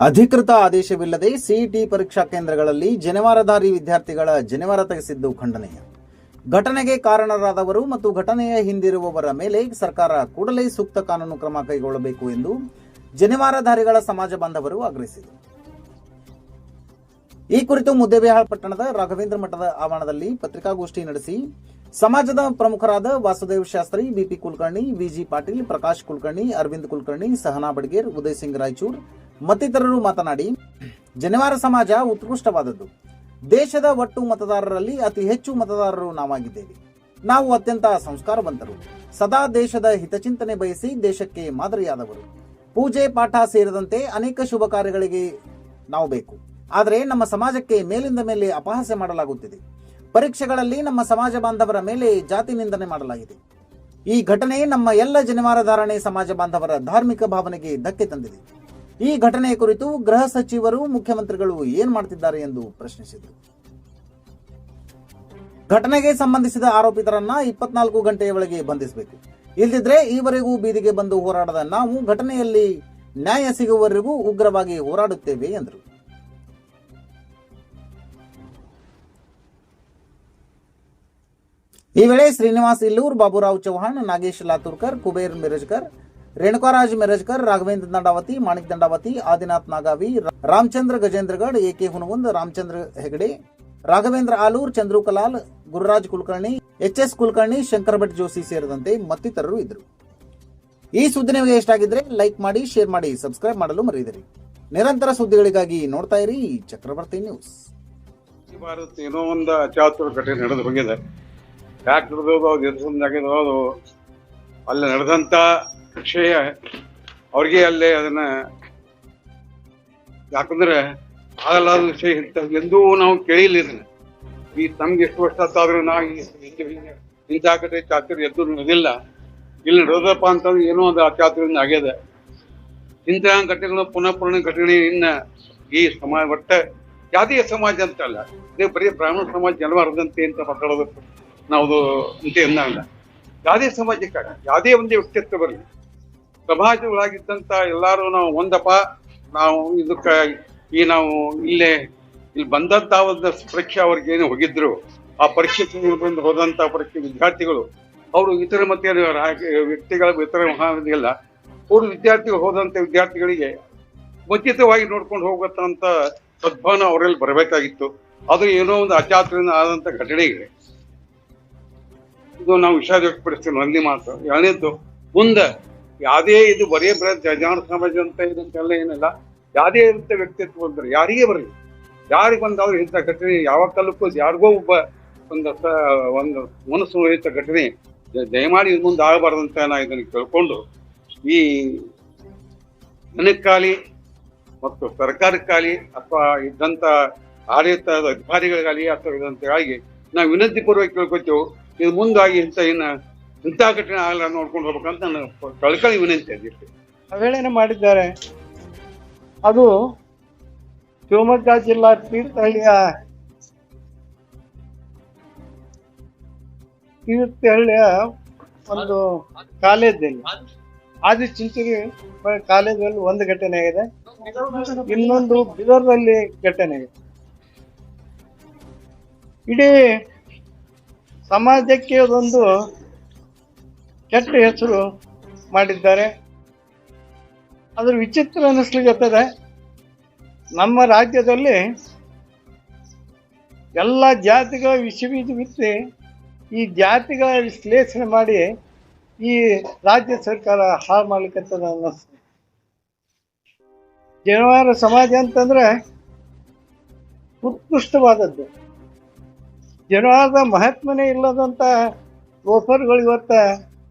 ಅಧಿಕೃತ ಆದೇಶವಿಲ್ಲದೆ ಸಿಇಟಿ ಪರೀಕ್ಷಾ ಕೇಂದ್ರಗಳಲ್ಲಿ ಜನಿವಾರಧಾರಿ ವಿದ್ಯಾರ್ಥಿಗಳ ಜನಿವಾರ ತೆಗೆಸಿದ್ದು ಖಂಡನೀಯ. ಘಟನೆಗೆ ಕಾರಣರಾದವರು ಮತ್ತು ಘಟನೆಯ ಹಿಂದಿರುವವರ ಮೇಲೆ ಸರ್ಕಾರ ಕೂಡಲೇ ಸೂಕ್ತ ಕಾನೂನು ಕ್ರಮ ಕೈಗೊಳ್ಳಬೇಕು ಎಂದು ಜನಿವಾರಧಾರಿಗಳ ಸಮಾಜ ಬಾಂಧವರು ಆಗ್ರಹಿಸಿದರು. ಈ ಕುರಿತು ಮುದ್ದೇಬಿಹಾಳ್ ಪಟ್ಟಣದ ರಾಘವೇಂದ್ರ ಮಠದ ಆವರಣದಲ್ಲಿ ಪತ್ರಿಕಾಗೋಷ್ಠಿ ನಡೆಸಿ ಸಮಾಜದ ಪ್ರಮುಖರಾದ Vasudev Shastri, B P Kulkarni V G Patil, Prakash Kulkarni, Aravind Kulkarni, Sahana Badger, Uday Singh Raichur ಮತ್ತಿತರರು ಮಾತನಾಡಿ, ಜನಿವಾರ ಸಮಾಜ ಉತ್ಕೃಷ್ಟವಾದದ್ದು. ದೇಶದ ಒಟ್ಟು ಮತದಾರರಲ್ಲಿ ಅತಿ ಹೆಚ್ಚು ಮತದಾರರು ನಾವಾಗಿದ್ದೇವೆ. ನಾವು ಅತ್ಯಂತ ಸಂಸ್ಕಾರವಂತರು. ಸದಾ ದೇಶದ ಹಿತಚಿಂತನೆ ಬಯಸಿ ದೇಶಕ್ಕೆ ಮಾದರಿಯಾದವರು. ಪೂಜೆ, ಪಾಠ ಸೇರಿದಂತೆ ಅನೇಕ ಶುಭ ಕಾರ್ಯಗಳಿಗೆ ನಾವು ಬೇಕು. ಆದರೆ ನಮ್ಮ ಸಮಾಜಕ್ಕೆ ಮೇಲಿಂದ ಮೇಲೆ ಅಪಹಾಸ್ಯ ಮಾಡಲಾಗುತ್ತಿದೆ. ಪರೀಕ್ಷೆಗಳಲ್ಲಿ ನಮ್ಮ ಸಮಾಜ ಬಾಂಧವರ ಮೇಲೆ ಜಾತಿ ನಿಂದನೆ ಮಾಡಲಾಗಿದೆ. ಈ ಘಟನೆ ನಮ್ಮ ಎಲ್ಲ ಜನಿವಾರ ಧಾರಣೆ ಸಮಾಜ ಬಾಂಧವರ ಧಾರ್ಮಿಕ ಭಾವನೆಗೆ ಧಕ್ಕೆ ತಂದಿದೆ. ಈ ಘಟನೆ ಕುರಿತು ಗೃಹ ಸಚಿವರು, ಮುಖ್ಯಮಂತ್ರಿಗಳು ಏನ್ ಮಾಡ್ತಿದ್ದಾರೆ ಎಂದು ಪ್ರಶ್ನಿಸಿದರು. ಘಟನೆಗೆ ಸಂಬಂಧಿಸಿದ ಆರೋಪಿತರನ್ನ ಇಪ್ಪತ್ನಾಲ್ಕು ಗಂಟೆಯ ಒಳಗೆ ಬಂಧಿಸಬೇಕು. ಇಲ್ದಿದ್ರೆ ಈವರೆಗೂ ಬೀದಿಗೆ ಬಂದು ಹೋರಾಡದ ನಾವು ಘಟನೆಯಲ್ಲಿ ನ್ಯಾಯ ಸಿಗುವವರೆಗೂ ಉಗ್ರವಾಗಿ ಹೋರಾಡುತ್ತೇವೆ ಎಂದರು. ಈ ವೇಳೆ Srinivas Illur, Baburao Chauhan Nagesh Laturkar, Kuber Mirajkar Renukaraj Merajkar, Raghavendra Dandavati, Manik Dandavati, Adinath Nagavi Ramachandra Gajendragad K Hunagund, Ramachandra Hegde, Raghavendra Alur Chandru Kalal Gururaj Kulkarni, H S Kulkarni Shankar Bhat Joshi ಸೇರಿದಂತೆ ಮತ್ತಿತರರು ಇದ್ದರು. ಈ ಸುದ್ದಿ ನಿಮಗೆ ಇಷ್ಟ ಆಗಿದ್ರೆ like ಮಾಡಿ, share ಮಾಡಿ, ಸಬ್ಸ್ಕ್ರೈಬ್ ಮಾಡಲು ಮರೆಯದಿರಿ. ನಿರಂತರ ಸುದ್ದಿಗಳಿಗಾಗಿ ನೋಡ್ತಾ ಇರಿ ಚಕ್ರವರ್ತಿ ನ್ಯೂಸ್. ಭಾರತ ಏನೋ ಒಂದು ಘಟನೆ ನಡೆದು ಹೋಗಿದೆ ಯಾಕೆ ನಡೆದೋದು ಅವ್ರು ಎದುರು ಅಲ್ಲಿ ನಡೆದಂಥ ವಿಷಯ ಅವ್ರಿಗೆ ಅಲ್ಲೇ ಅದನ್ನ ಯಾಕಂದ್ರೆ ಆಗಲಾದ ವಿಷಯ ಇಂಥ ಎಂದೂ ನಾವು ಕೇಳಿಲ್ಲ ಇದನ್ನ ಈ ತಮ್ಗೆ ಎಷ್ಟು ವರ್ಷ ಆದ್ರೂ ನಾವು ಇಂಥ ಕಡೆ ಚಾತುರ್ಯ ಎದ್ದು ನಡೆದಿಲ್ಲ. ಇಲ್ಲಿ ನಡೆದಪ್ಪ ಅಂತಂದ್ರೆ ಏನೋ ಒಂದು ಚಾತುರ್ಯದಿಂದ ಆಗ್ಯದ ಇಂತಹ ಘಟನೆಗಳು ಪುನಃ ಪುನಃ ಘಟನೆ ಇನ್ನ ಈ ಸಮಾಜ ಒಟ್ಟ ಜಾತಿಯ ಸಮಾಜ ಅಂತ ಅಲ್ಲ ಇದೇ ಬರೀ ಬ್ರಾಹ್ಮಣ ಸಮಾಜ ಜನವಾರದಂತೆ ಅಂತ ಮಾತಾಡೋದು ನಾವು ಅಂತ ಅನ್ನಲ್ಲ ಯಾವುದೇ ಸಮಾಜಕ್ಕಾಗ ಯಾವುದೇ ಒಂದೇ ವ್ಯಕ್ತಿತ್ವ ಬರಲಿ. ಸಮಾಜಗಳಾಗಿದ್ದಂತ ಎಲ್ಲಾರು ನಾವು ಒಂದಪ್ಪ, ನಾವು ಇದಕ್ಕ ಈ ನಾವು ಇಲ್ಲೇ ಇಲ್ಲಿ ಬಂದಂತ ಒಂದು ಪರೀಕ್ಷೆ ಅವ್ರಿಗೆ ಏನು ಹೋಗಿದ್ರು. ಆ ಪರೀಕ್ಷೆ ಬಂದು ಹೋದಂತ ಪರೀಕ್ಷೆ ವಿದ್ಯಾರ್ಥಿಗಳು, ಅವರು ಇತರ ಮತ್ತೆ ವ್ಯಕ್ತಿಗಳ ಇತರ ಮಹಾವಿದ್ಯಲ್ಲ ಅವರು ವಿದ್ಯಾರ್ಥಿಗಳು ಹೋದಂತ ವಿದ್ಯಾರ್ಥಿಗಳಿಗೆ ಮುಂಚಿತವಾಗಿ ನೋಡ್ಕೊಂಡು ಹೋಗತ್ತಂತ ಸದ್ಭಾವನ ಅವರಲ್ಲಿ ಬರಬೇಕಾಗಿತ್ತು. ಅದು ಏನೋ ಒಂದು ಅಚಾತುರ್ಯ ಆದಂತ ಘಟನೆ ಇದೆ. ಇದು ನಾವು ವಿಷಾದ ವ್ಯಕ್ತಪಡಿಸ್ತೀವಿ ನಂದಿ ಮಾತು ಎರಡನೇದ್ದು, ಮುಂದೆ ಯಾವುದೇ ಇದು ಬರೇ ಬರ ಜನ ಸಮಾಜ ಅಂತ ಇದಂತೆಲ್ಲ ಏನಿಲ್ಲ. ಯಾವುದೇ ಇರುತ್ತೆ ವ್ಯಕ್ತಿತ್ವ ಅಂದ್ರೆ ಯಾರಿಗೆ ಬರಲಿ? ಯಾರಿಗೆ ಬಂದಾದ್ರೂ ಇಂಥ ಘಟನೆ ಯಾವ ಕಾಲಕ್ಕೂ ಯಾರಿಗೋ ಒಬ್ಬ ಒಂದು ಒಂದು ಮನಸ್ಸು ಇಂಥ ಘಟನೆ ದಯಮಾಡಿ ಮುಂದೆ ಆಗಬಾರ್ದಂತ ನಾ ಇದನ್ನು ಕೇಳ್ಕೊಂಡು, ಈ ಜನಕ್ಕಾಗಲಿ ಮತ್ತು ಸರ್ಕಾರಕ್ಕಾಗಲಿ ಅಥವಾ ಇದ್ದಂಥ ಆಡಳಿತದ ಅಧಿಕಾರಿಗಳಿಗಾಗಲಿ ಅಥವಾ ಇದಂತಾಗಿ ನಾವು ವಿನಂತಿ ಪೂರ್ವಕ ಕೇಳ್ಕೊತೇವೆ, ಇದು ಮುಂದಾಗಿ ಇಂಥ ಇನ್ನ ಇಂಥ ಘಟನೆ ಆಗಲ್ಲ ನೋಡ್ಕೊಂಡು ಹೋಗ್ಬೇಕಂತ ನಾನು ಕಳ್ಕಳಿ ವಿನಂತಿ ಅದಿಷ್ಟು ಅವೇಳೇನೆ ಮಾಡಿದ್ದಾರೆ? ಅದು ಶಿವಮೊಗ್ಗ ಜಿಲ್ಲಾ ತೀರ್ಥಹಳ್ಳಿಯ ತೀರ್ಥಹಳ್ಳಿಯ ಒಂದು ಕಾಲೇಜಲ್ಲಿ. ಆದಿಚುಂಚನಗಿರಿ ಕಾಲೇಜಲ್ಲಿ ಒಂದು ಘಟನೆ ಆಗಿದೆ. ಇನ್ನೊಂದು ಬಿದರ್ನಲ್ಲಿ ಘಟನೆ ಆಗಿದೆ. ಇಡೀ ಸಮಾಜಕ್ಕೆ ಅದೊಂದು ಕೆಟ್ಟ ಹೆಸರು ಮಾಡಿದ್ದಾರೆ? ಅದ್ರ ವಿಚಿತ್ರ ಅನ್ನಿಸ್ಲಿಕ್ಕೆ ನಮ್ಮ ರಾಜ್ಯದಲ್ಲಿ ಎಲ್ಲ ಜಾತಿಗಳ ವಿಷಬೀಜ ಬಿತ್ತಿ ಈ ಜಾತಿಗಳ ವಿಶ್ಲೇಷಣೆ ಮಾಡಿ ಈ ರಾಜ್ಯ ಸರ್ಕಾರ ಹಾಳು ಮಾಡ್ಲಿಕ್ಕತ್ತದ ಅನ್ನಿಸ್ತದೆ ಜನವಾರ ಸಮಾಜ ಅಂತಂದ್ರೆ ಉತ್ಕೃಷ್ಟವಾದದ್ದು. ಜನವಾರದ ಮಹಾತ್ಮನೇ ಇಲ್ಲದಂತ ಲೋಫರ್ಗಳು ಇವತ್ತ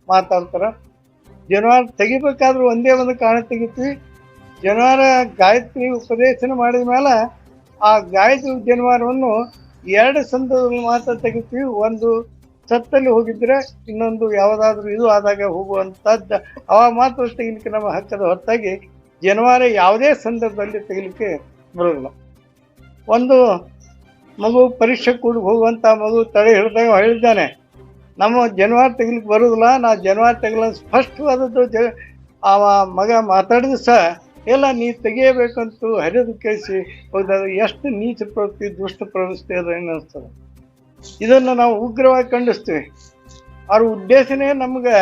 ಮಾತಾಡ್ತಾರ. ಜನವಾರ ತೆಗಿಬೇಕಾದ್ರೂ ಒಂದೇ ಒಂದು ಕಾರಣ ತೆಗಿತೀವಿ. ಜನವಾರ ಗಾಯತ್ರಿ ಉಪದೇಶನ ಮಾಡಿದ ಮೇಲೆ ಆ ಗಾಯತ್ರಿ ಜನವಾರವನ್ನು ಎರಡು ಸಂದರ್ಭದಲ್ಲಿ ಮಾತ್ರ ತೆಗಿತೀವಿ. ಒಂದು ಸತ್ತಲ್ಲಿ ಹೋಗಿದ್ರೆ ಇನ್ನೊಂದು ಯಾವುದಾದ್ರೂ ಇದು ಆದಾಗ ಹೋಗುವಂಥದ್ದು ಅವಾಗ ಮಾತ್ರ ತೆಗಿಲಿಕ್ಕೆ ನಮ್ಮ ಹಕ್ಕದ ಹೊರತಾಗಿ ಜನವಾರ ಯಾವುದೇ ಸಂದರ್ಭದಲ್ಲಿ ತೆಗಿಲಿಕ್ಕೆ ಬರೋದಿಲ್ಲ. ಒಂದು ಮಗು ಪರೀಕ್ಷೆ ಕೂಡ ಹೋಗುವಂಥ ಮಗು ತಡೆ ಹಿಡಿದಾಗ ಹೇಳಿದ್ದಾನೆ ನಮ್ಮ ಜನವಾರ ತೆಗಿಲಿಕ್ಕೆ ಬರೋದಿಲ್ಲ, ನಾ ಜನವಾರ ತೆಗಲ ಸ್ಪಷ್ಟವಾದದ್ದು ಜ ಆ ಮಗ ಮಾತಾಡಿದ ಸಹ ಎಲ್ಲ ನೀ ತೆಗಿಯಬೇಕಂತೂ ಹರಿದು ಕೇಳಿಸಿ ಹೋದಾಗ ಎಷ್ಟು ನೀಚ ಪ್ರವೃತ್ತಿ, ದುಷ್ಟ ಪ್ರವೃತ್ತಿ ಅದ ಅನ್ನಿಸ್ತದೆ ಇದನ್ನು ನಾವು ಉಗ್ರವಾಗಿ ಖಂಡಿಸ್ತೀವಿ. ಅವ್ರ ಉದ್ದೇಶನೇ ನಮ್ಗೆ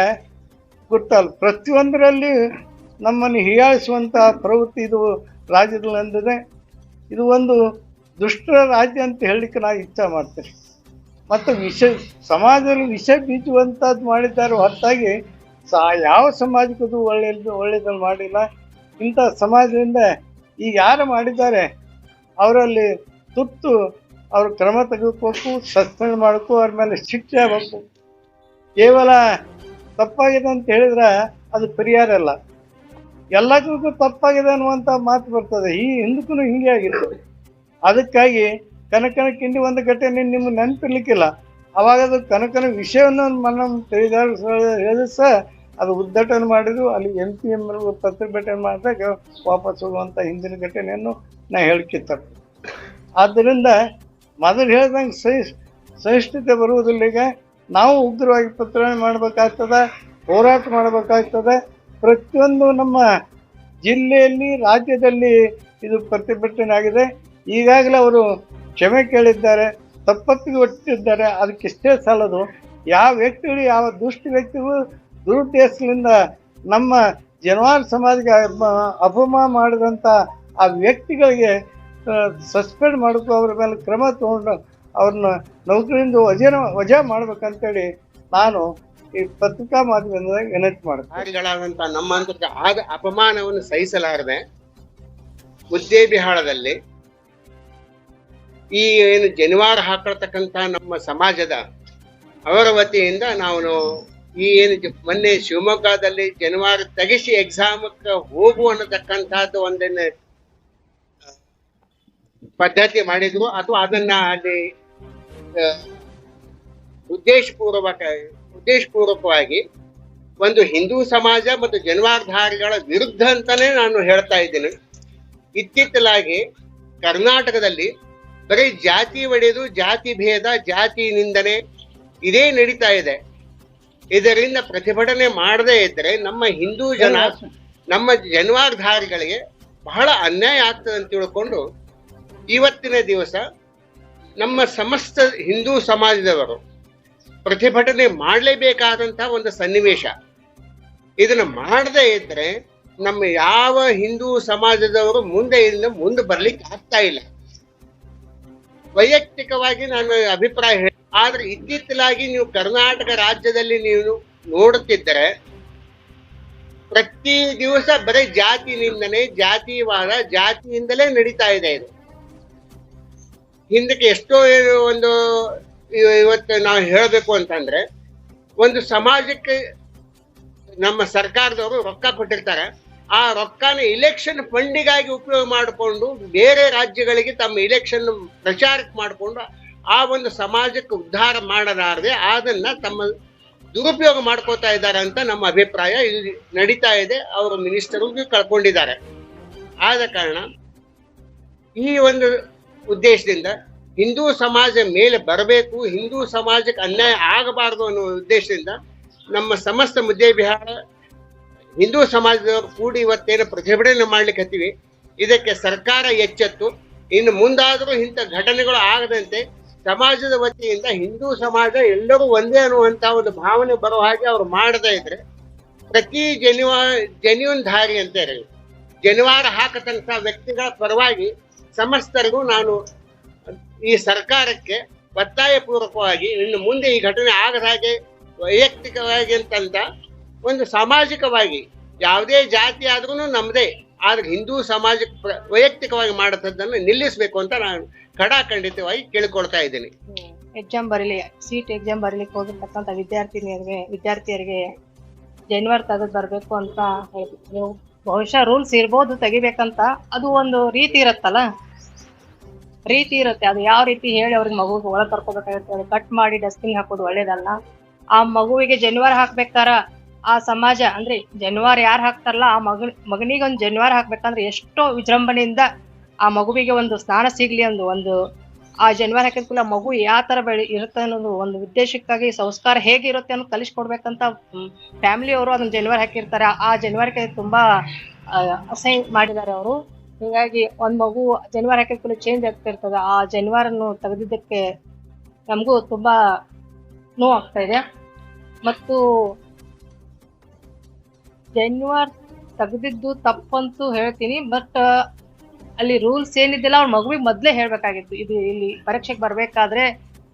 ಗೊತ್ತಲ್ಲ. ಪ್ರತಿಯೊಂದರಲ್ಲಿ ನಮ್ಮನ್ನು ಹೀಯಾಳಿಸುವಂಥ ಪ್ರವೃತ್ತಿ ಇದು ರಾಜ್ಯದಲ್ಲಿ ಅಂದಿದೆ ಇದು ಒಂದು ದುಷ್ಟ ರಾಜ್ಯ ಅಂತ ಹೇಳಲಿಕ್ಕೆ ನಾವು ಇಚ್ಛೆ ಮಾಡ್ತೀನಿ. ಮತ್ತು ವಿಷ, ಸಮಾಜದಲ್ಲಿ ವಿಷ ಬೀಜುವಂಥದ್ದು ಮಾಡಿದ್ದಾರೆ ಹೊರತಾಗಿ ಸಾ, ಯಾವ ಸಮಾಜಕ್ಕೂ ಒಳ್ಳೆಯದು ಒಳ್ಳೆಯದನ್ನು ಮಾಡಿಲ್ಲ. ಇಂಥ ಸಮಾಜದಿಂದ ಈಗ ಯಾರು ಮಾಡಿದ್ದಾರೆ? ಅವರಲ್ಲಿ ತುರ್ತು ಅವ್ರ ಕ್ರಮ ತೆಗೆದುಕೋಬೇಕು ಸಸ್ಪೆಂಡ್ ಮಾಡಬೇಕು ಅವ್ರ ಮೇಲೆ ಶಿಕ್ಷೆ ಆಗಬೇಕು ಕೇವಲ ತಪ್ಪಾಗಿದೆ ಅಂತ ಹೇಳಿದ್ರೆ ಅದು ಪರಿಹಾರ ಅಲ್ಲ. ಎಲ್ಲದಕ್ಕೂ ತಪ್ಪಾಗಿದೆ ಅನ್ನುವಂಥ ಮಾತು ಬರ್ತದೆ. ಈ ಹಿಂದಕ್ಕೂ ಹಿಂಗೆ ಆಗಿತ್ತು. ಅದಕ್ಕಾಗಿ ಕನಕನ ಕಿಂಡಿ ಒಂದು ಘಟನೆ ನಿಮ್ಮ ನೆನಪಿರ್ಲಿಕ್ಕಿಲ್ಲ. ಅವಾಗ ಅದು ಕನಕನ ವಿಷಯವನ್ನು ಮನ ತಿಳಿದಾರ ಹೇಳಿದ್ರು ಸಹ, ಅದು ಉದ್ಘಾಟನೆ ಮಾಡಿದ್ರು. ಅಲ್ಲಿ ಎಂ ಪಿ ಎಂ ಪ್ರತಿಭಟನೆ ಮಾಡಿದಾಗ ವಾಪಸ್ ಹೋಗುವಂಥ ಹಿಂದಿನ ಘಟನೆಯನ್ನು ನಾ ಹೇಳಿಕಿತ್ತ. ಆದ್ದರಿಂದ ಮೊದಲು ಹೇಳ್ದಂಗೆ ಸಹಿ, ಸಹಿಷ್ಣುತೆ ಬರುವುದಿಲ್ಲ ಈಗ. ನಾವು ಉಗ್ರವಾಗಿ ಪ್ರತಿಭಟನೆ ಮಾಡಬೇಕಾಗ್ತದೆ, ಹೋರಾಟ ಮಾಡಬೇಕಾಗ್ತದೆ. ಪ್ರತಿಯೊಂದು ನಮ್ಮ ಜಿಲ್ಲೆಯಲ್ಲಿ, ರಾಜ್ಯದಲ್ಲಿ ಇದು ಪ್ರತಿಭಟನೆ ಆಗಿದೆ. ಈಗಾಗಲೇ ಅವರು ಕ್ಷಮೆ ಕೇಳಿದ್ದಾರೆ, ತಪ್ಪತ್ತಿಗೆ ಒಟ್ಟಿದ್ದಾರೆ ಅದಕ್ಕಿಷ್ಟೇ ಸಾಲದು. ಯಾವ ವ್ಯಕ್ತಿಗಳು, ಯಾವ ದುಷ್ಟ ವ್ಯಕ್ತಿಗಳು ದುರುದ್ದೇಶದಿಂದ ನಮ್ಮ ಜನವಾರ ಸಮಾಜಕ್ಕೆ ಅಪಮಾನ ಮಾಡಿದಂಥ ಆ ವ್ಯಕ್ತಿಗಳಿಗೆ ಸಸ್ಪೆಂಡ್ ಮಾಡಬೇಕು ಅವ್ರ ಮೇಲೆ ಕ್ರಮ ತಗೊಂಡು ಅವ್ರನ್ನ ನೌಕರಿಯಿಂದ ವಜನ ವಜಾ ಮಾಡ್ಬೇಕಂತೇಳಿ ನಾನು ಈ ಪತ್ರಿಕಾ ಮಾಧ್ಯಮದಿಂದ ವಿನಂತಿ ಮಾಡ್ತೀನಿ. ನಮ್ಮಂತ ಆದ ಅಪಮಾನವನ್ನು ಸಹಿಸಲಾರದೆ ಮುದ್ದೇಬಿಹಾಳದಲ್ಲಿ ಈ ಏನು ಜನಿವಾರ ಹಾಕಿರ್ತಕ್ಕಂಥ ನಮ್ಮ ಸಮಾಜದ ಅವರ ವತಿಯಿಂದ ನಾವು ಈ ಏನು ಮೊನ್ನೆ ಶಿವಮೊಗ್ಗದಲ್ಲಿ ಜನಿವಾರ ತೆಗೆಸಿ ಎಕ್ಸಾಮಕ್ಕೆ ಹೋಗು ಅನ್ನತಕ್ಕಂಥದ್ದು ಒಂದನ್ನು ಪದ್ಧತಿ ಮಾಡಿದ್ರು. ಅಥವಾ ಅದನ್ನ ಅಲ್ಲಿ ಉದ್ದೇಶಪೂರ್ವಕ, ಉದ್ದೇಶಪೂರ್ವಕವಾಗಿ ಒಂದು ಹಿಂದೂ ಸಮಾಜ ಮತ್ತು ಜನವಾರಧಾರಿಗಳ ವಿರುದ್ಧ ಅಂತಾನೆ ನಾನು ಹೇಳ್ತಾ ಇದ್ದೀನಿ. ಇತ್ತಿತ್ತಲಾಗಿ ಕರ್ನಾಟಕದಲ್ಲಿ ಬರೀ ಜಾತಿ ಒಡೆದು ಜಾತಿ ಭೇದ ಜಾತಿ ನಿಂದನೆ ಇದೇ ನಡೀತಾ ಇದೆ. ಇದರಿಂದ ಪ್ರತಿಭಟನೆ ಮಾಡದೇ ಇದ್ರೆ ನಮ್ಮ ಹಿಂದೂ ಜನ, ನಮ್ಮ ಜನ್ವಾರ್ಧಾರಿಗಳಿಗೆ ಬಹಳ ಅನ್ಯಾಯ ಆಗ್ತದೆ ಅಂತ ತಿಳ್ಕೊಂಡು ಇವತ್ತಿನ ದಿವಸ ನಮ್ಮ ಸಮಸ್ತ ಹಿಂದೂ ಸಮಾಜದವರು ಪ್ರತಿಭಟನೆ ಮಾಡಲೇಬೇಕಾದಂತಹ ಒಂದು ಸನ್ನಿವೇಶ. ಇದನ್ನ ಮಾಡದೇ ಇದ್ರೆ ನಮ್ಮ ಯಾವ ಹಿಂದೂ ಸಮಾಜದವರು ಮುಂದೆ ಇನ್ನು ಮುಂದೆ ಬರ್ಲಿಕ್ಕೆ ಆಗ್ತಾ ಇಲ್ಲ. ವೈಯಕ್ತಿಕವಾಗಿ ನಾನು ಅಭಿಪ್ರಾಯ ಹೇಳ. ಆದ್ರೆ ಇತ್ತಿತ್ತಲಾಗಿ ನೀವು ಕರ್ನಾಟಕ ರಾಜ್ಯದಲ್ಲಿ ನೀವು ನೋಡುತ್ತಿದ್ದರೆ, ಪ್ರತಿ ದಿವಸ ಬರೀ ಜಾತಿ ನಿಂದನೆ ಜಾತಿವಾದ ಜಾತಿಯಿಂದಲೇ ನಡೀತಾ ಇದೆ ಇದು. ಹಿಂದಕ್ಕೆ ಎಷ್ಟೋ ಒಂದು ಇವ- ಇವತ್ತು ನಾವು ಹೇಳಬೇಕು ಅಂತಂದ್ರೆ, ಒಂದು ಸಮಾಜಕ್ಕೆ ನಮ್ಮ ಸರ್ಕಾರದವರು ರೊಕ್ಕ ಕೊಟ್ಟಿರ್ತಾರೆ. ಆ ರೊಕ್ಕನ ಇಲೆಕ್ಷನ್ ಫಂಡಿಗಾಗಿ ಉಪಯೋಗ ಮಾಡಿಕೊಂಡು ಬೇರೆ ರಾಜ್ಯಗಳಿಗೆ ತಮ್ಮ ಇಲೆಕ್ಷನ್ ಪ್ರಚಾರಕ್ಕೆ ಮಾಡಿಕೊಂಡು ಆ ಒಂದು ಸಮಾಜಕ್ಕೆ ಉದ್ಧಾರ ಮಾಡಲಾರದೆ ಅದನ್ನ ತಮ್ಮ ದುರುಪಯೋಗ ಮಾಡ್ಕೋತಾ ಇದ್ದಾರೆ ಅಂತ ನಮ್ಮ ಅಭಿಪ್ರಾಯ ಇಲ್ಲಿ ನಡೀತಾ ಇದೆ. ಅವರು ಮಿನಿಸ್ಟರ್ ಕಳ್ಕೊಂಡಿದ್ದಾರೆ. ಆದ ಕಾರಣ ಈ ಒಂದು ಉದ್ದೇಶದಿಂದ ಹಿಂದೂ ಸಮಾಜ ಮೇಲೆ ಬರಬೇಕು, ಹಿಂದೂ ಸಮಾಜಕ್ಕೆ ಅನ್ಯಾಯ ಆಗಬಾರದು ಅನ್ನೋ ಉದ್ದೇಶದಿಂದ ನಮ್ಮ ಸಮಸ್ತ ಮುದ್ದೆ ಬಿಹಾರ ಹಿಂದೂ ಸಮಾಜದವರು ಕೂಡಿ ಇವತ್ತೇನು ಪ್ರತಿಭಟನೆ ಮಾಡ್ಲಿಕ್ಕೆ ಇದಕ್ಕೆ ಸರ್ಕಾರ ಎಚ್ಚೆತ್ತು. ಇನ್ನು ಮುಂದಾದರೂ ಇಂಥ ಘಟನೆಗಳು ಆಗದಂತೆ ಸಮಾಜದ ವತಿಯಿಂದ ಹಿಂದೂ ಸಮಾಜ ಎಲ್ಲರೂ ಒಂದೇ ಅನ್ನುವಂಥ ಒಂದು ಭಾವನೆ ಬರೋ ಹಾಗೆ ಅವ್ರು ಮಾಡದೇ ಇದ್ರೆ ಪ್ರತಿ ಜನಿವಾ ಜನ್ಯೂನ್ ಧಾರಿ ಅಂತ ಇರಲಿ. ಜನಿವಾರ ಹಾಕತಕ್ಕಂಥ ವ್ಯಕ್ತಿಗಳ ಪರವಾಗಿ ಸಮಸ್ತರಿಗೂ ನಾನು ಈ ಸರ್ಕಾರಕ್ಕೆ ಒತ್ತಾಯ ಪೂರ್ವಕವಾಗಿ ಇನ್ನು ಮುಂದೆ ಈ ಘಟನೆ ಆಗದ ಹಾಗೆ ವೈಯಕ್ತಿಕವಾಗಿ ಅಂತಂದ ಒಂದು ಸಾಮಾಜಿಕವಾಗಿ ಯಾವುದೇ ಜಾತಿ ಆದ್ರೂ ನಮ್ಮದೇ ಆದ್ರೆ ಹಿಂದೂ ಸಮಾಜ ವೈಯಕ್ತಿಕವಾಗಿ ಮಾಡತದ್ದನ್ನು ನಿಲ್ಲಿಸಬೇಕು ಅಂತ ನಾನು ಖಡಾಖಂಡಿತವಾಗಿ ಕೇಳಿಕೊಳ್ತಾ ಇದ್ದೀನಿ. ಎಕ್ಸಾಮ್ ಬರೀಲಿ ಸೀಟ್ ಎಕ್ಸಾಮ್ ಬರೀಲಿಕ್ಕೆ ಹೋಗಿರ್ತಕ್ಕಂಥ ವಿದ್ಯಾರ್ಥಿನಿಯರಿಗೆ, ವಿದ್ಯಾರ್ಥಿಯರಿಗೆ ಜನವರಿ ತೆಗೆದು ಬರಬೇಕು ಅಂತ ನೀವು ಬಹುಶಃ ರೂಲ್ಸ್ ಇರ್ಬೋದು ತೆಗಿಬೇಕಂತ, ಅದು ಒಂದು ರೀತಿ ಇರತ್ತಲ್ಲ? ರೀತಿ ಇರುತ್ತೆ. ಅದು ಯಾವ ರೀತಿ ಹೇಳಿ ಅವ್ರಿಗೆ ಮಗುಗೆ ಒಳಗೆ ಕರ್ಕೋಬೇಕಾಗುತ್ತೆ ಅದು ಕಟ್ ಮಾಡಿ ಡಸ್ಟ್ಬಿನ್ ಹಾಕೋದು ಒಳ್ಳೇದಲ್ಲ. ಆ ಮಗುವಿಗೆ ಜನವರಿ ಹಾಕ್ಬೇಕಾರ ಆ ಸಮಾಜ ಅಂದ್ರೆ ಜನವಾರ ಯಾರು ಹಾಕ್ತಾರಲ್ಲ, ಆ ಮಗ ಮಗನಿಗೆ ಒಂದು ಜನವಾರ ಹಾಕ್ಬೇಕಂದ್ರೆ ಎಷ್ಟೋ ವಿಜೃಂಭಣೆಯಿಂದ ಆ ಮಗುವಿಗೆ ಒಂದು ಸ್ನಾನ ಸಿಗ್ಲಿ ಅಂದು, ಒಂದು ಆ ಜನವಾರ ಹಾಕಿದ ಕೂಡ ಮಗು ಯಾವ ತರ ಬೆಳಿ, ಇರುತ್ತೆ ಅನ್ನೋದು ಒಂದು ಉದ್ದೇಶಕ್ಕಾಗಿ ಸಂಸ್ಕಾರ ಹೇಗಿರುತ್ತೆ ಅನ್ನೋದು ಕಲಿಸ್ಕೊಡ್ಬೇಕಂತ ಫ್ಯಾಮಿಲಿ ಅವರು ಅದನ್ನ ಜನವಾರ ಹಾಕಿರ್ತಾರೆ. ಆ- ಜನ್ವಾರಕ್ಕೆ ತುಂಬಾ ಅಸೈನ್ ಮಾಡಿದ್ದಾರೆ ಅವರು. ಹೀಗಾಗಿ ಒಂದ್ ಮಗು ಜನವಾರ ಹಾಕಿದ ಕೂಡ ಚೇಂಜ್ ಆಗ್ತಿರ್ತದೆ. ಆ ಜನಿವಾರನ್ನು ತೆಗೆದಿದ್ದಕ್ಕೆ ನಮಗೂ ತುಂಬಾ ನೋವು ಆಗ್ತಾ ಇದೆ. ಮತ್ತು ಜನಿವಾರ ತೆಗೆದಿದ್ದು ತಪ್ಪಂತೂ ಹೇಳ್ತೀನಿ ಬಟ್ ಅಲ್ಲಿ ರೂಲ್ಸ್ ಏನಿದ್ದಿಲ್ಲ ಅವ್ರ ಮಗುವಿಗೆ ಮೊದ್ಲೇ ಹೇಳ್ಬೇಕಾಗಿತ್ತು, ಇದು ಇಲ್ಲಿ ಪರೀಕ್ಷೆಗೆ ಬರ್ಬೇಕಾದ್ರೆ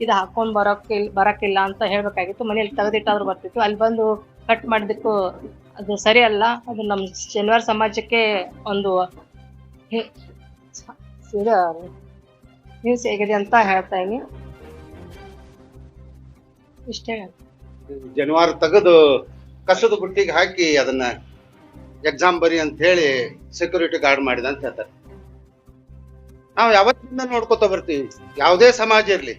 ಇದು ಹಾಕೊಂಡ್ ಬರೋಕ್ಕಿಲ್ ಬರಕ್ಕಿಲ್ಲ ಅಂತ ಹೇಳ್ಬೇಕಾಗಿತ್ತು ಮನೇಲಿ ತೆಗೆದಿಟ್ಟಾದ್ರೂ ಬರ್ತಿತ್ತು. ಅಲ್ಲಿ ಬಂದು ಕಟ್ ಮಾಡಿದ್ದಕ್ಕೂ ಅದು ಸರಿ ಅಲ್ಲ ಅದು ನಮ್ಮ ಶನಿವಾರ ಸಮಾಜಕ್ಕೆ ಒಂದು ನ್ಯೂಸ್ ಹೇಗಿದೆ ಅಂತ ಹೇಳ್ತಾ ಇದೀನಿ ಇಷ್ಟೇ ಜನವಾರ ತೆಗೆದು ಕಸದ ಬುಟ್ಟಿಗೆ ಹಾಕಿ ಅದನ್ನ ಎಕ್ಸಾಮ್ ಬರಿ ಅಂತ ಹೇಳಿ ಸೆಕ್ಯೂರಿಟಿ ಗಾರ್ಡ್ ಮಾಡಿದ ಅಂತ ಹೇಳ್ತಾರೆ. ನಾವು ಯಾವತ್ತಿಂದ ನೋಡ್ಕೊತ ಬರ್ತೀವಿ. ಯಾವುದೇ ಸಮಾಜ ಇರಲಿ,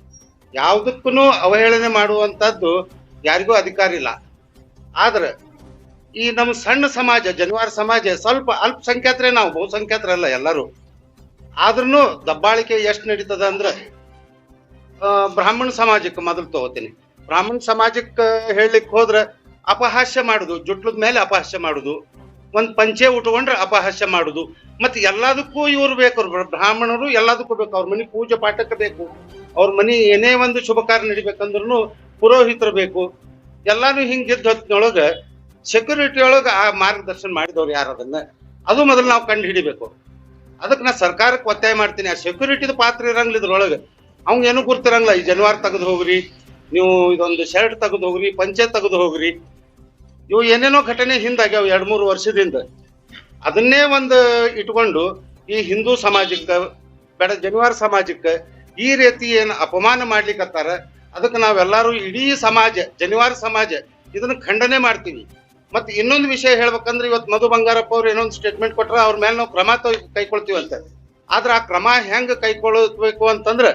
ಯಾವುದಕ್ಕೂ ಅವಹೇಳನೆ ಮಾಡುವಂತದ್ದು ಯಾರಿಗೂ ಅಧಿಕಾರ ಇಲ್ಲ. ಆದ್ರೆ ಈ ನಮ್ಮ ಸಣ್ಣ ಸಮಾಜ, ಜನಿವಾರ ಸಮಾಜ ಸ್ವಲ್ಪ ಅಲ್ಪಸಂಖ್ಯಾತರೇ ನಾವು ಬಹುಸಂಖ್ಯಾತರಲ್ಲ ಎಲ್ಲರೂ. ಆದ್ರೂ ದಬ್ಬಾಳಿಕೆ ಎಷ್ಟು ನಡೀತದ ಅಂದ್ರೆ ಬ್ರಾಹ್ಮಣ ಸಮಾಜಕ್ಕೆ ಮೊದಲು ತಗೋತೀನಿ. ಬ್ರಾಹ್ಮಣ ಸಮಾಜಕ್ಕೆ ಹೇಳಲಿಕ್ಕೆ ಹೋದ್ರೆ ಅಪಹಾಸ್ಯ ಮಾಡುದು, ಜುಟ್ಲದ ಮೇಲೆ ಅಪಹಾಸ್ಯ ಮಾಡುದು. ಒಂದು ಪಂಚೆ ಉಟ್ಕೊಂಡ್ರೆ ಅಪಹಾಸ್ಯ ಮಾಡುದು. ಮತ್ತೆ ಎಲ್ಲದಕ್ಕೂ ಇವ್ರು ಬೇಕು ಬ್ರಾಹ್ಮಣರು ಎಲ್ಲದಕ್ಕೂ ಬೇಕು. ಅವ್ರ ಮನೆ ಪೂಜೆ ಪಾಠಕ್ಕೆ ಬೇಕು. ಅವ್ರ ಮನೆ ಏನೇ ಒಂದು ಶುಭ ಕಾರ್ಯ ನಡಿಬೇಕಂದ್ರೂ ಪುರೋಹಿತರು ಬೇಕು. ಎಲ್ಲಾನು ಇದ್ದ ಹೊತ್ತಿನೊಳಗ ಸೆಕ್ಯೂರಿಟಿ ಒಳಗೆ ಆ ಮಾರ್ಗದರ್ಶನ ಮಾಡಿದವ್ರು ಯಾರು ಅದನ್ನ? ಅದು ಮೊದಲು ನಾವು ಕಂಡು ಹಿಡಿಬೇಕು. ಅದಕ್ಕೆ ನಾ ಸರ್ಕಾರಕ್ಕೆ ಒತ್ತಾಯ ಮಾಡ್ತೀನಿ. ಆ ಸೆಕ್ಯೂರಿಟಿದು ಪಾತ್ರ ಇರಂಗಿಲ್ಲ ಇದ್ರೊಳಗೆ. ಅವ್ಗ ಏನೂ ಗುರ್ತಿರಂಗಿಲ್ಲ. ಈ ಜನವಾರ ತೆಗೆದು ಹೋಗ್ರಿ, ನೀವು ಇದೊಂದು ಶರ್ಟ್ ತೆಗೆದು ಹೋಗ್ರಿ, ಪಂಚೆ ತೆಗೆದು ಹೋಗ್ರಿ. ಇವು ಏನೇನೋ ಘಟನೆ ಹಿಂದಾಗ್ಯಾವ ಎರಡ್ ಮೂರು ವರ್ಷದಿಂದ. ಅದನ್ನೇ ಒಂದು ಇಟ್ಕೊಂಡು ಈ ಹಿಂದೂ ಸಮಾಜಕ್ಕೆ, ಬೇಡ ಜನಿವಾರ ಸಮಾಜಕ್ಕೆ ಈ ರೀತಿ ಏನು ಅಪಮಾನ ಮಾಡ್ಲಿಕ್ಕತ್ತಾರ ಅದಕ್ಕೆ ನಾವೆಲ್ಲರೂ ಇಡೀ ಸಮಾಜ, ಜನಿವಾರ ಸಮಾಜ ಇದನ್ನ ಖಂಡನೆ ಮಾಡ್ತೀವಿ. ಮತ್ತೆ ಇನ್ನೊಂದು ವಿಷಯ ಹೇಳ್ಬೇಕಂದ್ರೆ ಇವತ್ತು ಮಧು ಬಂಗಾರಪ್ಪ ಅವ್ರು ಏನೊಂದು ಸ್ಟೇಟ್ಮೆಂಟ್ ಕೊಟ್ರೆ ಅವ್ರ ಮೇಲೆ ನಾವು ಕ್ರಮ ಕೈಕೊಳ್ತೀವಿ ಅಂತ. ಆದ್ರೆ ಆ ಕ್ರಮ ಹೆಂಗೆ ಕೈಗೊಳ್ಳಬೇಕು ಅಂತಂದ್ರೆ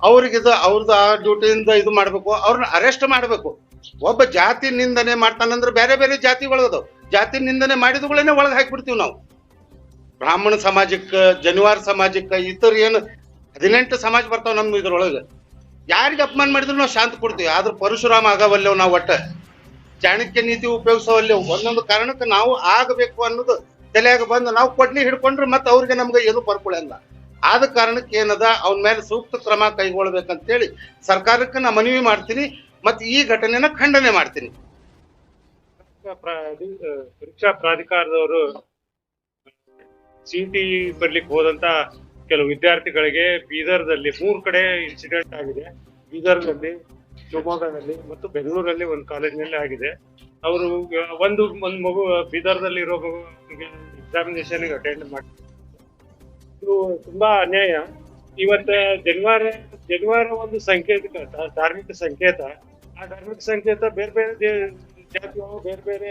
ಅವ್ರಿಗೆ ಇದು ಅವ್ರದ್ದು ಆ ಡ್ಯೂಟಿಯಿಂದ ಇದು ಮಾಡ್ಬೇಕು ಅವ್ರನ್ನ ಅರೆಸ್ಟ್ ಮಾಡ್ಬೇಕು. ಒಬ್ಬ ಜಾತಿ ನಿಂದನೆ ಮಾಡ್ತಾನಂದ್ರೆ ಬೇರೆ ಬೇರೆ ಜಾತಿಗಳದಾವ್ ಜಾತಿ ನಿಂದನೆ ಮಾಡಿದಗಳನ್ನೇ ಒಳಗೆ ಹಾಕ್ಬಿಡ್ತೀವಿ ನಾವು. ಬ್ರಾಹ್ಮಣ ಸಮಾಜಕ್ಕೆ, ಜನಿವಾರ ಸಮಾಜಕ್ಕೆ ಇತರ ಏನು ಹದಿನೆಂಟು ಸಮಾಜ ಬರ್ತಾವ ನಮ್ಮ ಇದ್ರೊಳಗೆ. ಯಾರಿಗೆ ಅಪಮಾನ ಮಾಡಿದ್ರು ನಾವು ಶಾಂತಿ ಕೊಡ್ತೀವಿ. ಆದ್ರೆ ಪರಶುರಾಮ ಆಗವಲ್ಲೇವ್ ನಾವು ಒಟ್ಟ. ಚಾಣಕ್ಯ ನೀತಿ ಉಪಯೋಗಿಸವಲ್ಲಿ ಒಂದೊಂದು ಕಾರಣಕ್ಕೆ ನಾವು ಆಗಬೇಕು ಅನ್ನೋದು ತಲೆಯಾಗ ಬಂದು ನಾವು ಕೊಡ್ಲಿ ಹಿಡ್ಕೊಂಡ್ರೆ ಮತ್ತೆ ಅವ್ರಿಗೆ ನಮ್ಗೆ ಏನು ಬರ್ಕೊಳ್ಳಲ್ಲ ಆದ ಕಾರಣಕ್ಕೆ ಏನದ? ಅವನ ಮೇಲೆ ಸೂಕ್ತ ಕ್ರಮ ಕೈಗೊಳ್ಬೇಕಂತೇಳಿ ಸರ್ಕಾರಕ್ಕೆ ನಾ ಮನವಿ ಮಾಡ್ತೀನಿ. ಮತ್ತೆ ಈ ಘಟನೆನ ಖಂಡನೆ ಮಾಡ್ತೀನಿ. ಪರೀಕ್ಷಾ ಪ್ರಾಧಿಕಾರದವರು ಸಿಟಿ ಬರ್ಲಿಕ್ಕೆ ಹೋದಂತ ಕೆಲವು ವಿದ್ಯಾರ್ಥಿಗಳಿಗೆ ಬೀದರ್ದಲ್ಲಿ ಮೂರ್ ಕಡೆ ಇನ್ಸಿಡೆಂಟ್ ಆಗಿದೆ. ಬೀದರ್ನಲ್ಲಿ, ಶಿವಮೊಗ್ಗದಲ್ಲಿ ಮತ್ತು ಬೆಂಗಳೂರಲ್ಲಿ ಒಂದು ಕಾಲೇಜಿನಲ್ಲಿ ಆಗಿದೆ. ಅವರು ಒಂದು ಒಂದು ಮಗು ಬೀದರ್ದಲ್ಲಿ ಇರೋ ಮಗು ಎಕ್ಸಾಮಿನೇಷನ್ ಅಟೆಂಡ್ ಮಾಡಿ ಇದು ತುಂಬಾ ಅನ್ಯಾಯ. ಇವತ್ತ ಜನಿವಾರ ಜನಿವಾರ ಒಂದು ಸಂಕೇತ ಧಾರ್ಮಿಕ ಸಂಕೇತ. ಆ ಧಾರ್ಮಿಕ ಸಂಕೇತ ಬೇರೆ ಬೇರೆ ಜಾತಿಯವು ಬೇರೆ ಬೇರೆ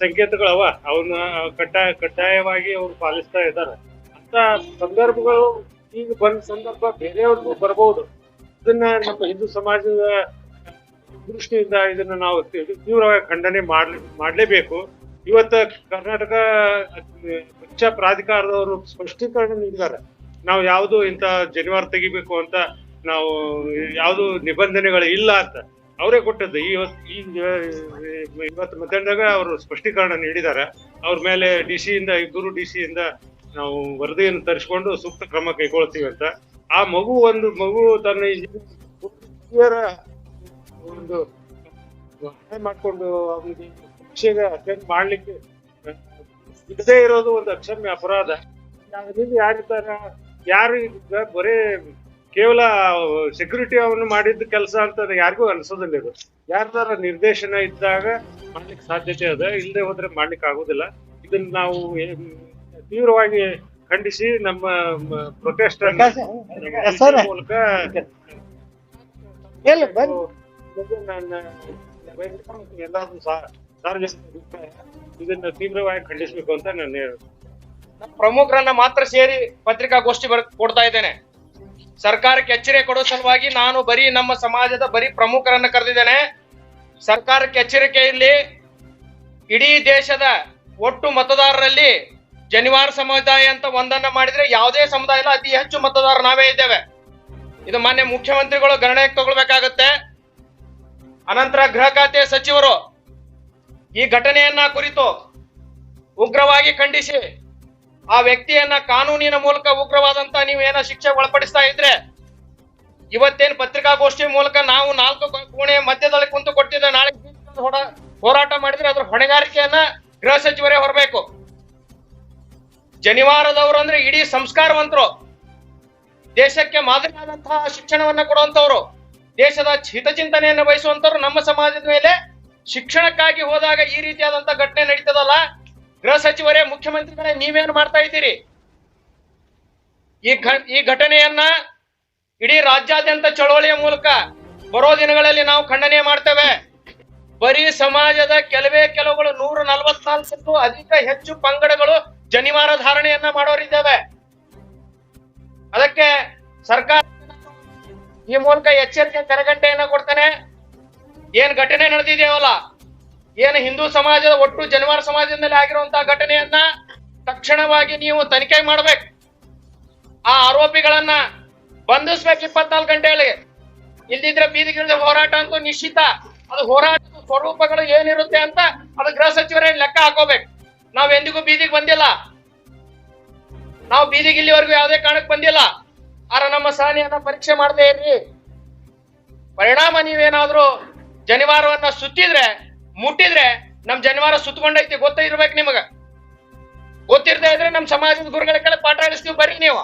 ಸಂಕೇತಗಳವ. ಅವನ್ನ ಕಡ್ಡಾಯ ಕಡ್ಡಾಯವಾಗಿ ಅವ್ರು ಪಾಲಿಸ್ತಾ ಇದ್ದಾರೆ ಅಂತ ಸಂದರ್ಭಗಳು ಈಗ ಬಂದ ಸಂದರ್ಭ ಬೇರೆಯವ್ರಿಗೂ ಬರಬಹುದು ಇದನ್ನ ನಮ್ಮ ಹಿಂದೂ ಸಮಾಜದ ದೃಷ್ಟಿಯಿಂದ ಇದನ್ನ ನಾವು ತೀವ್ರವಾಗಿ ಖಂಡನೆ ಮಾಡ್ಲಿ ಮಾಡಲೇಬೇಕು. ಇವತ್ತ ಕರ್ನಾಟಕ ಉಚ್ಚ ಪ್ರಾಧಿಕಾರದವರು ಸ್ಪಷ್ಟೀಕರಣ ನೀಡಿದ್ದಾರೆ. ನಾವು ಯಾವುದು ಇಂಥ ಜನಿವಾರ ತೆಗಿಬೇಕು ಅಂತ ನಾವು ಯಾವುದು ನಿಬಂಧನೆಗಳು ಇಲ್ಲ ಅಂತ. ಅವರೇ ಕೊಟ್ಟದ್ದು ಈಗ ಇವತ್ತು ಮಧ್ಯಾಹ್ನದಾಗ ಅವರು ಸ್ಪಷ್ಟೀಕರಣ ನೀಡಿದ್ದಾರೆ ಅವ್ರ ಮೇಲೆ ಡಿ ಇಂದ ಇಬ್ಬರು ಡಿ ಇಂದ ನಾವು ವರದಿಯನ್ನು ತರಿಸ್ಕೊಂಡು ಸೂಕ್ತ ಕ್ರಮ ಕೈಗೊಳ್ತೀವಿ ಅಂತ ಆ ಮಗು ಒಂದು ಮಗು ತನ್ನ ಒಂದು ಮಾಡಿಕೊಂಡು ಅವನಿಗೆ ಶಿಕ್ಷೆಗೆ ಅಟೆಂಡ್ ಮಾಡ್ಲಿಕ್ಕೆ ಬಿಡದೇ ಇರೋದು ಒಂದು ಅಕ್ಷಮ್ಯ ಅಪರಾಧ ಯಾರಿದ್ದಾರೆ ಯಾರು ಬರೇ ಕೇವಲ ಸೆಕ್ಯೂರಿಟಿ ಅವನು ಮಾಡಿದ ಕೆಲಸ ಅಂತ ಯಾರಿಗೂ ಅನ್ಸೋದಿಲ್ಲ ಇದು. ಯಾರ್ದಾರ ನಿರ್ದೇಶನ ಇದ್ದಾಗ ಮಾಡ್ಲಿಕ್ಕೆ ಸಾಧ್ಯತೆ ಅದ ಇಲ್ಲದೆ ಹೋದ್ರೆ ಮಾಡ್ಲಿಕ್ಕೆ ಆಗುದಿಲ್ಲ. ಇದನ್ನ ನಾವು ತೀವ್ರವಾಗಿ ಖಂಡಿಸಿ ನಮ್ಮ ಪ್ರೊಟೆಸ್ಟ್ ಸರ್ ಮೂಲಕ. ಎಲ್ಲರೂ ಸಾರ್ವಜನಿಕ ಇದನ್ನ ತೀವ್ರವಾಗಿ ಖಂಡಿಸಬೇಕು ಅಂತ ನಾನು ಹೇಳ್ತೀನಿ ಪ್ರಮುಖರನ್ನ ಮಾತ್ರ ಸೇರಿ ಪತ್ರಿಕಾಗೋಷ್ಠಿ ಬರ್ ಕೊಡ್ತಾ ಇದ್ದೇನೆ. ಸರ್ಕಾರಕ್ಕೆ ಎಚ್ಚರಿಕೆ ಕೊಡೋ ಸಲುವಾಗಿ ನಾನು ಬರೀ ನಮ್ಮ ಸಮಾಜದ ಬರೀ ಪ್ರಮುಖರನ್ನ ಕರೆದಿದ್ದೇನೆ. ಸರ್ಕಾರಕ್ಕೆ ಎಚ್ಚರಿಕೆ ಇಲ್ಲಿ ಇಡೀ ದೇಶದ ಒಟ್ಟು ಮತದಾರರಲ್ಲಿ ಜನಿವಾರ ಸಮುದಾಯ ಅಂತ ಒಂದನ್ನ ಮಾಡಿದ್ರೆ ಯಾವುದೇ ಸಮುದಾಯ ಇಲ್ಲ, ಅತಿ ಹೆಚ್ಚು ಮತದಾರ ನಾವೇ ಇದ್ದೇವೆ. ಇದು ಮಾನ್ಯ ಮುಖ್ಯಮಂತ್ರಿಗಳು ಗಣನೆಗೆ ತಗೊಳ್ಬೇಕಾಗತ್ತೆ. ಅನಂತರ ಗೃಹ ಖಾತೆ ಸಚಿವರು ಈ ಘಟನೆಯನ್ನ ಕುರಿತು ಉಗ್ರವಾಗಿ ಖಂಡಿಸಿ ಆ ವ್ಯಕ್ತಿಯನ್ನ ಕಾನೂನಿನ ಮೂಲಕ ಉಗ್ರವಾದಂತ ನೀವು ಏನೋ ಶಿಕ್ಷೆ ಒಳಪಡಿಸ್ತಾ ಇದ್ರೆ, ಇವತ್ತೇನ್ ಪತ್ರಿಕಾಗೋಷ್ಠಿ ಮೂಲಕ ನಾವು ನಾಲ್ಕು ಕೋಣೆ ಮಧ್ಯದಲ್ಲಿ ಕುಂತು ಕೊಟ್ಟಿದ್ದ ನಾಳೆ ಹೋರಾ- ಹೋರಾಟ ಮಾಡಿದ್ರೆ ಅದ್ರ ಹೊಣೆಗಾರಿಕೆಯನ್ನ ಗೃಹ ಸಚಿವರೇ ಹೊರಬೇಕು. ಜನಿವಾರದವರು ಅಂದ್ರೆ ಇಡೀ ಸಂಸ್ಕಾರವಂತರು. ದೇಶಕ್ಕೆ ಮಾದರಿಯಾದಂತಹ ಶಿಕ್ಷಣವನ್ನ ಕೊಡುವಂತವ್ರು ದೇಶದ ಹಿತಚಿಂತನೆಯನ್ನು ಬಯಸುವಂತವ್ರು ನಮ್ಮ ಸಮಾಜದ ಮೇಲೆ ಶಿಕ್ಷಣಕ್ಕಾಗಿ ಹೋದಾಗ ಈ ರೀತಿಯಾದಂತ ಘಟನೆ ನಡೀತದಲ್ಲ? ಗೃಹ ಸಚಿವರೇ, ಮುಖ್ಯಮಂತ್ರಿಗಳೇ, ನೀವೇನು ಮಾಡ್ತಾ ಇದ್ದೀರಿ? ಈ ಈ ಘಟನೆಯನ್ನ ಇಡೀ ರಾಜ್ಯಾದ್ಯಂತ ಚಳವಳಿಯ ಮೂಲಕ ಬರೋ ದಿನಗಳಲ್ಲಿ ನಾವು ಖಂಡನೆ ಮಾಡ್ತೇವೆ. ಬರೀ ಸಮಾಜದ ಕೆಲವೇ ಕೆಲವುಗಳು, ನೂರ ನಲವತ್ನಾಲ್ಕಕ್ಕೂ ಅಧಿಕ ಹೆಚ್ಚು ಪಂಗಡಗಳು ಜನಿವಾರ ಧಾರಣೆಯನ್ನ ಮಾಡೋರಿದ್ದೇವೆ ಅದಕ್ಕೆ ಸರ್ಕಾರ ಈ ಮೂಲಕ ಎಚ್ಚರಿಕೆ, ಕರೆಗಂಟೆಯನ್ನ ಕೊಡ್ತಾನೆ. ಏನ್ ಘಟನೆ ನಡೆದಿದೆಯವಲ್ಲ ಏನು ಹಿಂದೂ ಸಮಾಜದ ಒಟ್ಟು ಜನವಾರ ಸಮಾಜದಲ್ಲಿ ಆಗಿರುವಂತಹ ಘಟನೆಯನ್ನ ತಕ್ಷಣವಾಗಿ ನೀವು ತನಿಖೆ ಮಾಡ್ಬೇಕು. ಆ ಆರೋಪಿಗಳನ್ನ ಬಂಧಿಸ್ಬೇಕು ಇಪ್ಪತ್ನಾಲ್ಕು ಗಂಟೆಯಲ್ಲಿ. ಇಲ್ದಿದ್ರೆ ಬೀದಿಗಿಳಿದ ಹೋರಾಟ ಅಂತೂ ನಿಶ್ಚಿತ. ಅದು ಹೋರಾಟದ ಸ್ವರೂಪಗಳು ಏನಿರುತ್ತೆ ಅಂತ ಅದು ಗೃಹ ಸಚಿವರೇ ಲೆಕ್ಕ ಹಾಕೋಬೇಕು. ನಾವು ಎಂದಿಗೂ ಬೀದಿಗೆ ಬಂದಿಲ್ಲ. ನಾವು ಬೀದಿಗೆ ಇಲ್ಲಿವರೆಗೂ ಯಾವುದೇ ಕಾರಣಕ್ಕೆ ಬಂದಿಲ್ಲ. ಆರ ನಮ್ಮ ಸಹನೆಯನ್ನ ಪರೀಕ್ಷೆ ಮಾಡದೇ ಇರ್ರಿ. ಪರಿಣಾಮ ನೀವೇನಾದ್ರೂ ಜನಿವಾರವನ್ನ ಸುತ್ತಿದ್ರೆ ಮುಟ್ಟಿದ್ರೆ ನಮ್ ಜನವಾರ ಸುತ್ತಕೊಂಡೈತಿ ಗೊತ್ತ ಇರ್ಬೇಕು ನಿಮಗ. ಗೊತ್ತಿರದೇ ಇದ್ರೆ ನಮ್ ಸಮಾಜದ ಗುರುಗಳ ಕಡೆ ಪಾಠ ಆಡಿಸ್ತೀವಿ ಬರ್ರಿ ನೀವು.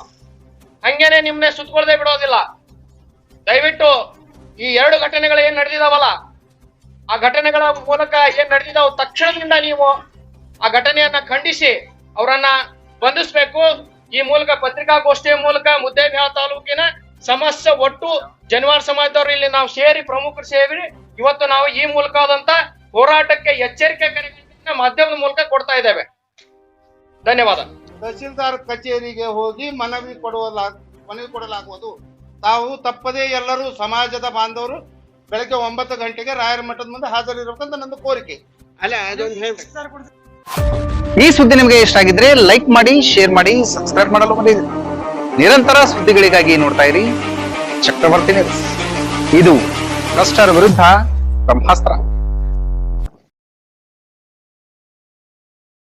ಹಂಗೇನೆ ನಿಮ್ನೆ ಸುತ್ತಕೊಳ್ದೆ ಬಿಡೋದಿಲ್ಲ. ದಯವಿಟ್ಟು ಈ ಎರಡು ಘಟನೆಗಳು ಏನ್ ನಡೆದಿದಾವಲ್ಲ, ಆ ಘಟನೆಗಳ ಮೂಲಕ ಏನ್ ನಡೆದಿದಾವ ತಕ್ಷಣದಿಂದ ನೀವು ಆ ಘಟನೆಯನ್ನ ಖಂಡಿಸಿ ಅವರನ್ನ ಬಂಧಿಸ್ಬೇಕು. ಈ ಮೂಲಕ ಪತ್ರಿಕಾಗೋಷ್ಠಿಯ ಮೂಲಕ ಮುದ್ದೇಬಿಹಾಳ ತಾಲೂಕಿನ ಸಮಸ್ಯೆ ಒಟ್ಟು ಜನವಾರ ಸಮಾಜದವರು ಇಲ್ಲಿ ನಾವು ಸೇರಿ ಪ್ರಮುಖರು ಸೇರಿ ಇವತ್ತು ನಾವು ಈ ಮೂಲಕವಾದಂತ ಹೋರಾಟಕ್ಕೆ ಎಚ್ಚರಿಕೆ ಕರೆಗಳನ್ನು ಮಾಧ್ಯಮದ ಮೂಲಕ ಕೊಡ್ತಾ ಇದ್ದೇವೆ. ಧನ್ಯವಾದ. ತಹಸೀಲ್ದಾರ್ ಕಚೇರಿಗೆ ಹೋಗಿ ಮನವಿ ಕೊಡುವಲ್ಲ ಮನವಿ ಕೊಡಲಾಗುವುದು. ತಾವು ತಪ್ಪದೇ ಎಲ್ಲರೂ ಸಮಾಜದ ಬಾಂಧವರು. ಬೆಳಗ್ಗೆ ಒಂಬತ್ತು ಗಂಟೆಗೆ ರಾಯರ ಮಠದ ಮುಂದೆ ಹಾಜರಿರ್ಬೇಕಂತ ನನ್ನ ಕೋರಿಕೆ. ಅಲ್ಲ ಈ ಸುದ್ದಿ ನಿಮಗೆ ಇಷ್ಟ ಆಗಿದ್ರೆ ಲೈಕ್ ಮಾಡಿ ಶೇರ್ ಮಾಡಿ ಸಬ್ಸ್ಕ್ರೈಬ್ ಮಾಡಲು ಮರೆಯದಿರಿ ನಿರಂತರ ಸುದ್ದಿಗಳಿಗಾಗಿ ನೋಡ್ತಾ ಇರಿ. ಚಕ್ರವರ್ತಿ ನ್ಯೂಸ್. ಇದು ಭ್ರಷ್ಟರ ವಿರುದ್ಧ ಬ್ರಹ್ಮಾಸ್ತ್ರ.